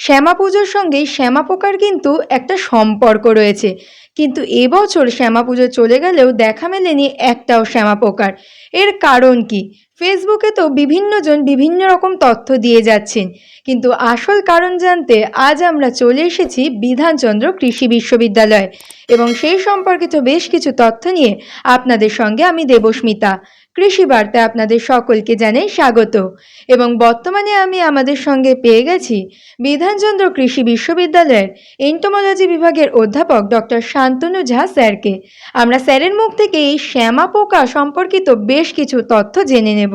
শ্যামা পুজোর সঙ্গেই শ্যামা পোকার কিন্তু একটা সম্পর্ক রয়েছে। কিন্তু এবছর শ্যামা পুজো চলে গেলেও দেখা মেলেনি একটাও শ্যামা পোকার। এর কারণ কি? ফেসবুকে তো বিভিন্নজন বিভিন্ন রকম তথ্য দিয়ে যাচ্ছেন। কিন্তু আসল কারণ জানতে আজ আমরা চলে এসেছি বিধানচন্দ্র কৃষি বিশ্ববিদ্যালয়। এবং সেই সম্পর্কিত বেশ কিছু তথ্য নিয়ে আপনাদের সঙ্গে আমি দেবস্মিতা। কৃষি বার্তায় আপনাদের সকলকে জানাই স্বাগত। এবং বর্তমানে আমি আমাদের সঙ্গে পেয়ে গেছি বিধানচন্দ্র কৃষি বিশ্ববিদ্যালয়ের এন্টোমোলজি বিভাগের অধ্যাপক ডক্টর শান্তনু ঝা স্যারকে। আমরা স্যারের মুখ থেকে এই শ্যামা পোকা সম্পর্কিত বেশ কিছু তথ্য জেনে নেব।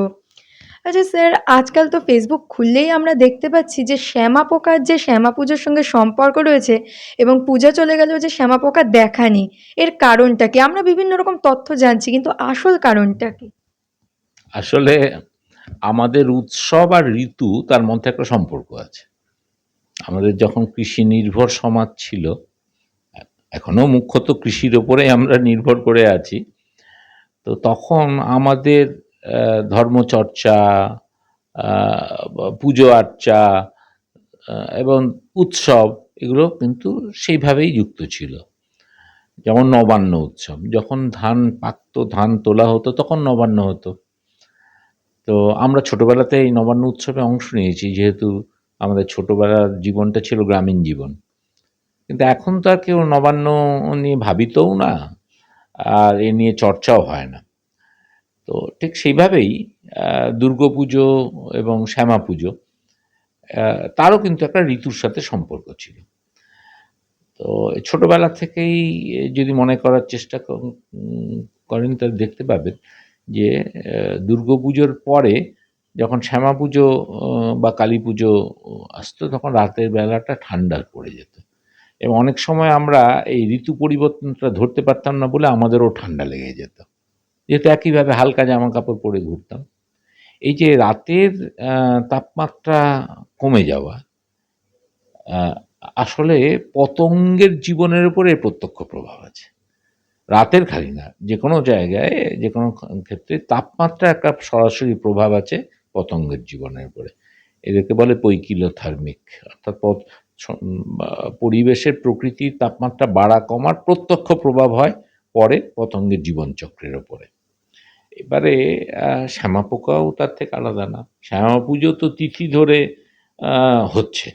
আচ্ছা স্যার, আজকাল তো ফেসবুক খুললেই আমরা দেখতে পাচ্ছি যে শ্যামা পোকার যে শ্যামা পুজোর সঙ্গে সম্পর্ক রয়েছে এবং পূজা চলে গেলেও যে শ্যামা পোকা দেখা নেই, এর কারণটা কি? আমরা বিভিন্ন রকম তথ্য জানছি, কিন্তু আসল কারণটা কি? আসলে আমাদের উৎসব আর ঋতু তার মধ্যে একটা সম্পর্ক আছে। আমাদের যখন কৃষি নির্ভর সমাজ ছিল, এখনও মুখ্যত কৃষির ওপরে আমরা নির্ভর করে আছি। তো তখন আমাদের ধর্মচর্চা পুজো আর্চা এবং উৎসব, এগুলো কিন্তু সেইভাবেই যুক্ত ছিল। যেমন নবান্ন উৎসব, যখন ধান পাকতো, ধান তোলা হতো, তখন নবান্ন হতো। তো আমরা ছোটবেলাতে এই নবান্ন উৎসবে অংশ নিয়েছি, যেহেতু আমাদের ছোটবেলার জীবনটা ছিল গ্রামীণ জীবন। কিন্তু এখন তো আর কেউ নবান্ন নিয়ে ভাবিতও না, আর এ নিয়ে চর্চাও হয় না। তো ঠিক সেইভাবেই দুর্গাপুজো এবং শ্যামা পুজো তারও কিন্তু একটা ঋতুর সাথে সম্পর্ক ছিল। তো ছোটবেলা থেকেই যদি মনে করার চেষ্টা করেন তাহলে দেখতে পাবেন যে দুর্গাপুজোর পরে যখন শ্যামা পুজো বা কালী পুজো আসতো, তখন রাতের বেলাটা ঠান্ডা পড়ে যেত। এবং অনেক সময় আমরা এই ঋতু পরিবর্তনটা ধরতে পারতাম না বলে আমাদেরও ঠান্ডা লেগে যেত। যেহেতু একইভাবে হালকা জামা কাপড় পরে ঘুরতাম। এই যে রাতের তাপমাত্রা কমে যাওয়া আসলে পতঙ্গের জীবনের উপরে প্রত্যক্ষ প্রভাব আছে। রাতের খালি না যে কোনো জায়গায় যে কোনো ক্ষেত্রে তাপমাত্রা একটা সরাসরি প্রভাব আছে পতঙ্গের জীবনের উপরে। এদেরকে বলে পৈকিলোথার্মিক, অর্থাৎ পরিবেশের প্রকৃতির তাপমাত্রা বাড়া কমার প্রত্যক্ষ প্রভাব হয় পরে পতঙ্গের জীবনচক্রের ওপরে এবারে শ্যামা পোকাও তার থেকে আলাদা না। শ্যামা পুজো তো তিথি ধরে হচ্ছে।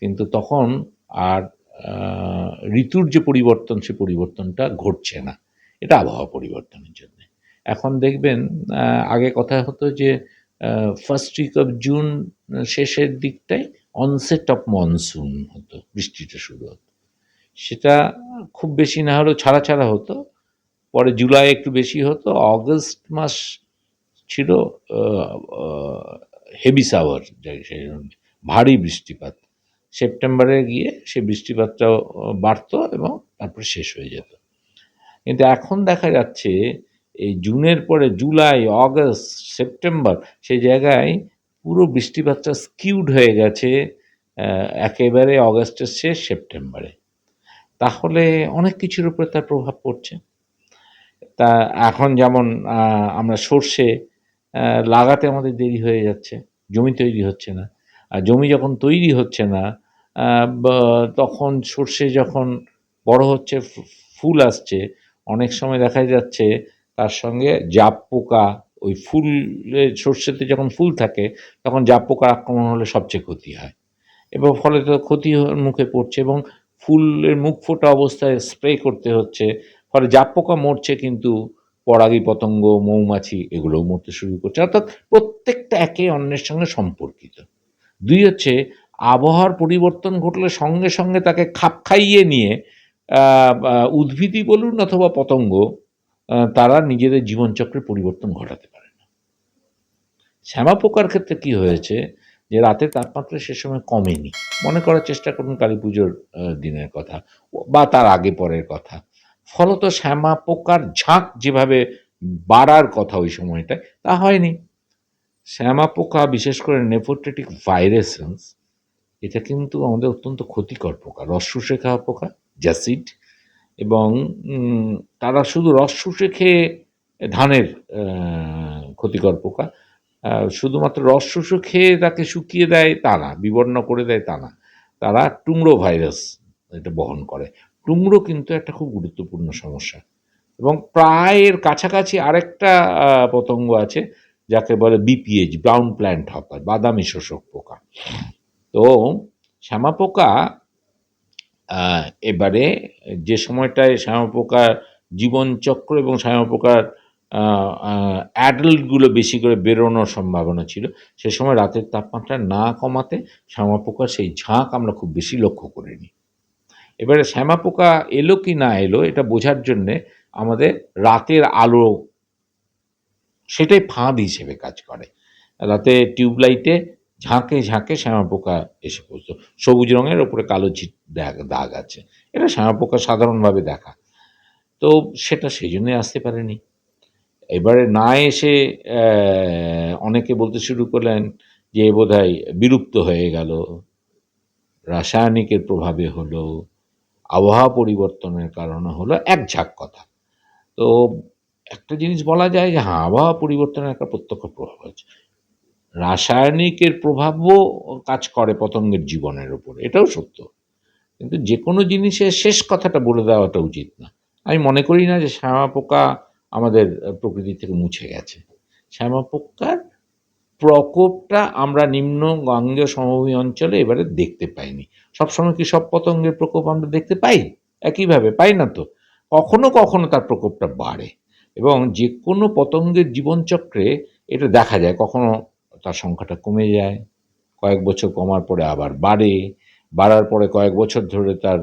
কিন্তু তখন আর ঋতুর যে পরিবর্তন, সে পরিবর্তনটা ঘটছে না। এটা আবহাওয়া পরিবর্তনের জন্য। এখন দেখবেন আগে কথা হতো যে ফার্স্ট উইক অফ জুন শেষের দিকটায় অনসেট অফ মনসুন হতো, বৃষ্টিটা শুরু হতো। সেটা খুব বেশি না হলেও ছাড়া ছাড়া হতো। পরে জুলাই একটু বেশি হতো অগস্ট মাস ছিল হেভি সাওয়ার সেই ভারী বৃষ্টিপাত। সেপ্টেম্বরে গিয়ে সে বৃষ্টিপাতটাও আহ, বাড়তো এবং তারপরে শেষ হয়ে যেত। কিন্তু এখন দেখা যাচ্ছে এই জুনের পরে জুলাই অগস্ট সেপ্টেম্বর সেই জায়গায় পুরো বৃষ্টিপাতটা স্কিউড হয়ে গেছে একেবারে অগস্টের শেষ সেপ্টেম্বরে। তাহলে অনেক কিছুর উপরে তার প্রভাব পড়ছে। তা এখন যেমন আমরা সর্ষে লাগাতে আমাদের দেরি হয়ে যাচ্ছে, জমি তৈরি হচ্ছে না। আর জমি যখন তৈরি হচ্ছে না তখন সর্ষে যখন বড় হচ্ছে ফুল আসছে, অনেক সময় দেখা যাচ্ছে তার সঙ্গে জাপ পোকা, ওই ফুলের সর্ষেতে যখন ফুল থাকে, তখন জাপ পোকার আক্রমণ হলে সবচেয়ে ক্ষতি হয়। এবং ফলে তো ক্ষতি মুখে পড়ছে এবং ফুলের মুখ ফোটা অবস্থায় স্প্রে করতে হচ্ছে ফলে জাপ পোকা মরছে কিন্তু পরাগী পতঙ্গ, মৌমাছি এগুলোও মরতে শুরু করছে। অর্থাৎ প্রত্যেকটা একে অন্যের সঙ্গে সম্পর্কিত। দুই হচ্ছে, আবহাওয়ার পরিবর্তন ঘটলে সঙ্গে সঙ্গে তাকে খাপ খাইয়ে নিয়ে উদ্ভিদই বলুন অথবা পতঙ্গ তারা নিজেদের জীবনচক্রের পরিবর্তন ঘটাতে পারে না। শ্যামা পোকার ক্ষেত্রে কি হয়েছে যে রাতের তাপমাত্রা সে সময় কমেনি। মনে করার চেষ্টা করুন কালী পুজোর দিনের কথা বা তার আগে পরের কথা। ফলত শ্যামা, পোকার ঝাঁক যেভাবে বাড়ার কথা ওই সময়টায়, তা হয়নি। শ্যামা, পোকা, বিশেষ করে নেফোটেটিক ভাইরাসেন্স এটা কিন্তু আমাদের অত্যন্ত ক্ষতিকর পোকা। রস শুষে খাওয়া পোকা, জ্যাসিড, এবং তারা শুধু রস শুষে খেয়ে ধানের ক্ষতিকর পোকা শুধুমাত্র রস শুষে খেয়ে তাকে শুকিয়ে দেয় তা না, বিবর্ণ করে দেয় তা না। তারা টুংরো ভাইরাস এটা বহন করে। টুংরো কিন্তু একটা খুব গুরুত্বপূর্ণ সমস্যা। এবং প্রায় এর কাছাকাছি আরেকটা পতঙ্গ আছে, যাকে বলে বিপিএইচ ব্রাউন প্ল্যান্ট হপার বাদামি শোষক পোকা। তো শ্যামা পোকা এবারে যে সময়টায় শ্যামা পোকার জীবনচক্র এবং শ্যামা পোকার অ্যাডাল্টগুলো বেশি করে বেরোনোর সম্ভাবনা ছিল, সে সময় রাতের তাপমাত্রা না কমাতে শ্যামা পোকার সেই ঝাঁক আমরা খুব বেশি লক্ষ্য করিনি। এবারে শ্যামা পোকা এলো কি না এলো, এটা বোঝার জন্যে আমাদের রাতের আলো সেটাই ফাঁদ হিসেবে কাজ করে। রাতে টিউবলাইটে ঝাঁকে ঝাঁকে শ্যামা পোকা এসে পড়তো। সবুজ রঙের ওপরে কালো ছিট দাগ আছে। এটা শ্যামা পোকা সাধারণভাবে দেখা। তো সেটা সেই জন্যই আসতে পারেনি। এবারে না এসে অনেকে বলতে শুরু করলেন যে বোধহয় বিলুপ্ত হয়ে গেল, রাসায়নিকের প্রভাবে হলো। আবহাওয়া পরিবর্তনের কারণে হলো এক ঝাঁক কথা। তো একটা জিনিস বলা যায় যে হ্যাঁ আবহাওয়া পরিবর্তনের একটা প্রত্যক্ষ প্রভাব আছে। রাসায়নিকের প্রভাবও কাজ করে পতঙ্গের জীবনের উপর, এটাও সত্য। কিন্তু যে কোনো জিনিসের শেষ কথাটা বলে দেওয়াটা উচিত না। আমি মনে করি না যে শ্যামা পোকা আমাদের প্রকৃতি থেকে মুছে গেছে। শ্যামা পোকার প্রকোপটা আমরা নিম্ন গাঙ্গেয় সমভূমি অঞ্চলে এবারে দেখতে পাইনি। সবসময় কি সব পতঙ্গের প্রকোপ আমরা দেখতে পাই? একইভাবে পাই না তো। কখনো কখনো তার প্রকোপটা বাড়ে এবং যে কোনো পতঙ্গের জীবনচক্রে এটা দেখা যায়। কখনো তার সংখ্যাটা কমে যায়, কয়েক বছর কমার পরে আবার বাড়ে, বাড়ার পরে কয়েক বছর ধরে তার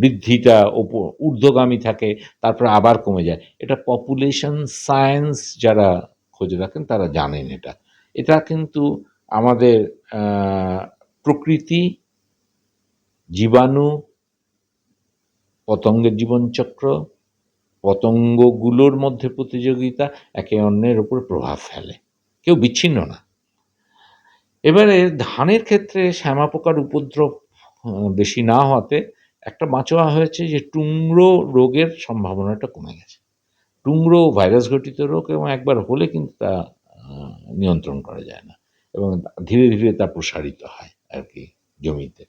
বৃদ্ধিটা ঊর্ধ্বগামী থাকে, তারপরে আবার কমে যায়। এটা পপুলেশন সায়েন্স যারা খোঁজ রাখেন, তারা জানেন এটা। এটা কিন্তু আমাদের প্রকৃতি, জীবাণু, পতঙ্গের জীবনচক্র, পতঙ্গগুলোর মধ্যে প্রতিযোগিতা একে অন্যের উপর প্রভাব ফেলে। কেউ বিচ্ছিন্ন না। এবারে ধানের ক্ষেত্রে শ্যামা পোকার উপদ্রব বেশি না হওয়াতে একটা বাঁচোয়া হয়েছে যে টুংরো রোগের সম্ভাবনাটা কমে গেছে। টুংরো ভাইরাস ঘটিত রোগ এবং একবার হলে কিন্তু তা নিয়ন্ত্রণ করা যায় না এবং ধীরে ধীরে তা প্রসারিত হয় আর কি জমিতে।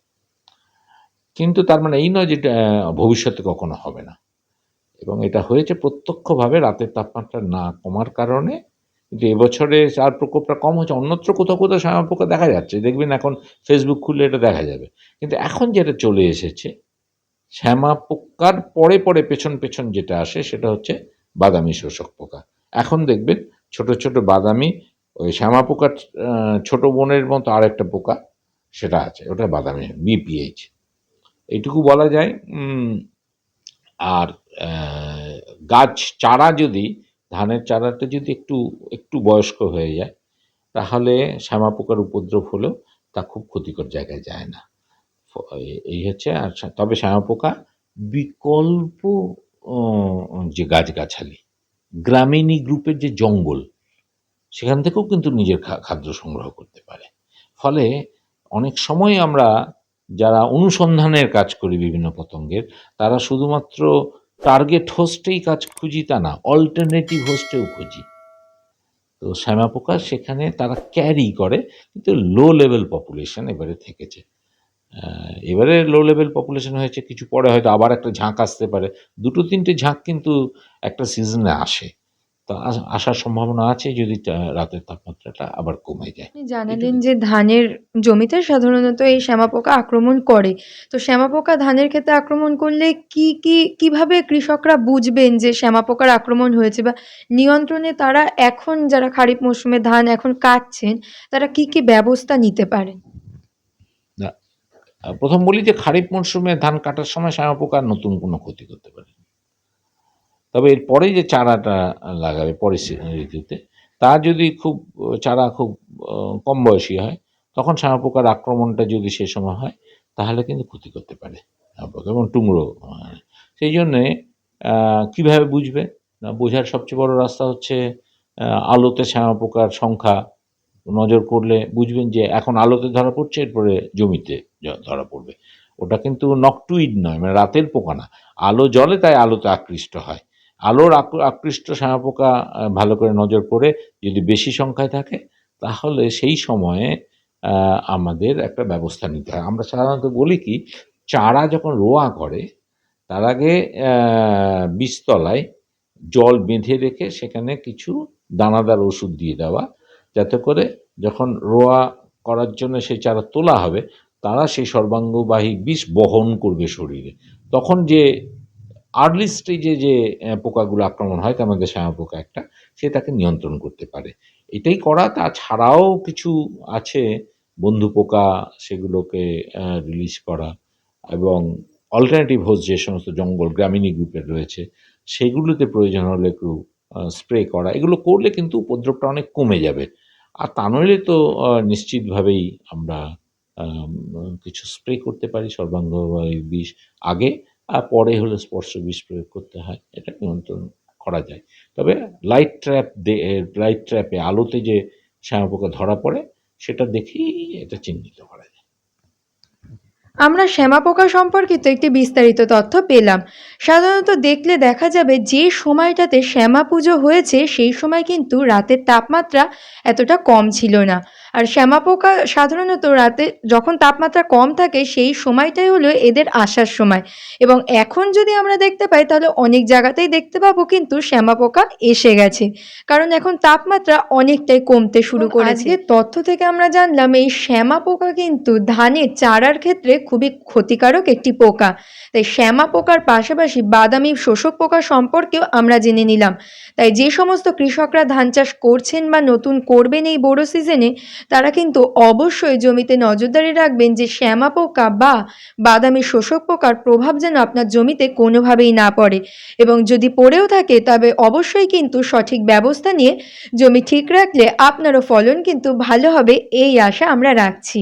কিন্তু তার মানে এই নয় যেটা ভবিষ্যতে কখনো হবে না। এবং এটা হয়েছে প্রত্যক্ষভাবে রাতের তাপমাত্রা না কমার কারণে। কিন্তু এবছরে তার প্রকোপটা কম হচ্ছে, অন্যত্র কোথাও কোথাও শ্যামা পোকা দেখা যাচ্ছে। দেখবেন এখন ফেসবুক খুললে এটা দেখা যাবে। কিন্তু এখন যেটা চলে এসেছে শ্যামা পোকার পরে পরে পেছন পেছন যেটা আসে সেটা হচ্ছে বাদামি শোষক পোকা। এখন দেখবেন ছোট ছোট বাদামি, ওই শ্যামা পোকার ছোট বোনের মতো আর একটা পোকা সেটা আছে, ওটা বাদামি বিপিএইচ এইটুকু বলা যায় আর গাছ চারা যদি, ধানের চারাটা যদি একটু একটু বয়স্ক হয়ে যায়, তাহলে শ্যামা পোকার উপদ্রব হলেও তা খুব ক্ষতিকর জায়গায় যায় না। এই হচ্ছে, আর, তবে শ্যামা পোকা বিকল্প যে গাছগাছালি। গ্রামীণী গ্রুপের যে জঙ্গল, সেখান থেকেও কিন্তু নিজের খাদ্য সংগ্রহ করতে পারে। ফলে অনেক সময় আমরা যারা অনুসন্ধানের কাজ করি বিভিন্ন পতঙ্গের, তারা শুধুমাত্র টার্গেট হোস্টেই কাজ খুঁজি তা না অল্টারনেটিভ হোস্টেও খুঁজি। তো শ্যামা পোকা সেখানে তারা ক্যারি করে, কিন্তু লো লেভেল পপুলেশন এবারে থেকেছে। এবারে লো লেভেল পপুলেশন হয়েছে কিছু পরে হয়তো আবার একটা ঝাঁক আসতে পারে। দুটো তিনটে ঝাঁক কিন্তু একটা সিজনে আসে। তো আসার সম্ভাবনা আছে যদি রাতের তাপমাত্রাটা আবার কমে যায়। আপনি জানালেন যে ধানের জমিতে সাধারণত এই শ্যামা পোকা আক্রমণ করে। তো শ্যামা পোকা ধানের ক্ষেত্রে আক্রমণ করলে কি কি কীভাবে কৃষকরা বুঝবেন যে শ্যামা পোকার আক্রমণ হয়েছে বা নিয়ন্ত্রণে তারা এখন যারা খারিফ মৌসুমে ধান এখন কাটছেন তারা কি কি ব্যবস্থা নিতে পারেন? প্রথম বলি যে খারিফ মরশুমে ধান কাটার সময় শ্যামা পোকা নতুন কোনো ক্ষতি করতে পারে। তবে এরপরে যে চারাটা লাগাবে, পরের সি- ঋতুতে, তা যদি খুব, চারা খুব কম বয়সী হয়, তখন শ্যামা পোকার আক্রমণটা যদি সে সময় হয়, তাহলে কিন্তু ক্ষতি করতে পারে এবং টুমড়ো সেই জন্যে কীভাবে বুঝবে না, বোঝার সবচেয়ে বড় রাস্তা হচ্ছে আলোতে শ্যামা পোকার সংখ্যা নজর করলে বুঝবেন যে এখন আলোতে ধরা পড়ছে, এরপরে জমিতে ধরা পড়বে। ওটা কিন্তু নকটুইড নয় মানে রাতের পোকা না। আলো জলে তাই আলোতে আকৃষ্ট হয়। আলোর আক- আকৃষ্ট শ্যামা পোকা ভালো করে নজর করে যদি বেশি সংখ্যায় থাকে, তাহলে সেই সময়ে আমাদের একটা ব্যবস্থা নিতে হয়। আমরা সাধারণত বলি কি, চারা যখন রোয়া করে, তার আগে বীজতলায় জল বেঁধে রেখে সেখানে কিছু দানাদার ওষুধ দিয়ে দেওয়া যাতে করে যখন রোয়া করার জন্য সেই চারা তোলা হবে, তারা সেই সর্বাঙ্গবাহী বিষ বহন করবে শরীরে। তখন যে আর্লি স্টেজে যে পোকাগুলো আক্রমণ হয় তার মধ্যে শ্যামা পোকা একটা, সে তাকে নিয়ন্ত্রণ করতে পারে। এটাই করা, তাছাড়াও কিছু আছে, বন্ধু পোকা সেগুলোকে রিলিজ করা এবং অল্টারনেটিভ হোস যে সমস্ত জঙ্গল, গ্রামীণী গ্রুপের রয়েছে, সেগুলোতে প্রয়োজন হলে একটু স্প্রে করা। এগুলো করলে কিন্তু উপদ্রবটা অনেক কমে যাবে। আর তা নইলে তো নিশ্চিতভাবেই আমরা কিছু স্প্রে করতে পারি সর্বাঙ্গ বিষ আগে, আর পরে হলে স্পর্শ বিষ প্রয়োগ করতে হয়, এটা নিয়ন্ত্রণ করা যায়। তবে লাইট ট্র্যাপ লাইট ট্র্যাপে আলোতে যে শ্যামাপোকা ধরা পড়ে, সেটা দেখেই এটা চিহ্নিত করা যায়। আমরা শ্যামা পোকা সম্পর্কিত একটি বিস্তারিত তথ্য পেলাম। সাধারণত দেখলে দেখা যাবে যে সময়টাতে শ্যামা পুজো হয়েছে সেই সময় কিন্তু রাতের তাপমাত্রা এতটা কম ছিল না। আর শ্যামা পোকা সাধারণত রাতে যখন তাপমাত্রা কম থাকে সেই সময়টাই হলো এদের আসার সময়। এবং এখন যদি আমরা দেখতে পাই তাহলে অনেক জায়গাতেই দেখতে পাবো কিন্তু শ্যামা পোকা এসে গেছে। কারণ এখন তাপমাত্রা অনেকটাই কমতে শুরু করেছে। তথ্য থেকে আমরা জানলাম এই শ্যামা পোকা কিন্তু ধানের চারার ক্ষেত্রে খুবই ক্ষতিকারক একটি পোকা। তাই শ্যামা পোকার পাশাপাশি বাদামি শোষক পোকা সম্পর্কেও আমরা জেনে নিলাম। তাই যে সমস্ত কৃষকরা ধান চাষ করছেন বা নতুন করবেন এই বড়ো সিজনে, তারা কিন্তু অবশ্যই জমিতে নজরদারি রাখবেন যে শ্যামা পোকা বা বাদামি শোষক পোকার প্রভাব যেন আপনার জমিতে কোনোভাবেই না পড়ে। এবং যদি পড়েও থাকে, তবে অবশ্যই কিন্তু সঠিক ব্যবস্থা নিয়ে জমি ঠিক রাখলে আপনারও ফলন কিন্তু ভালো হবে, এই আশা আমরা রাখছি।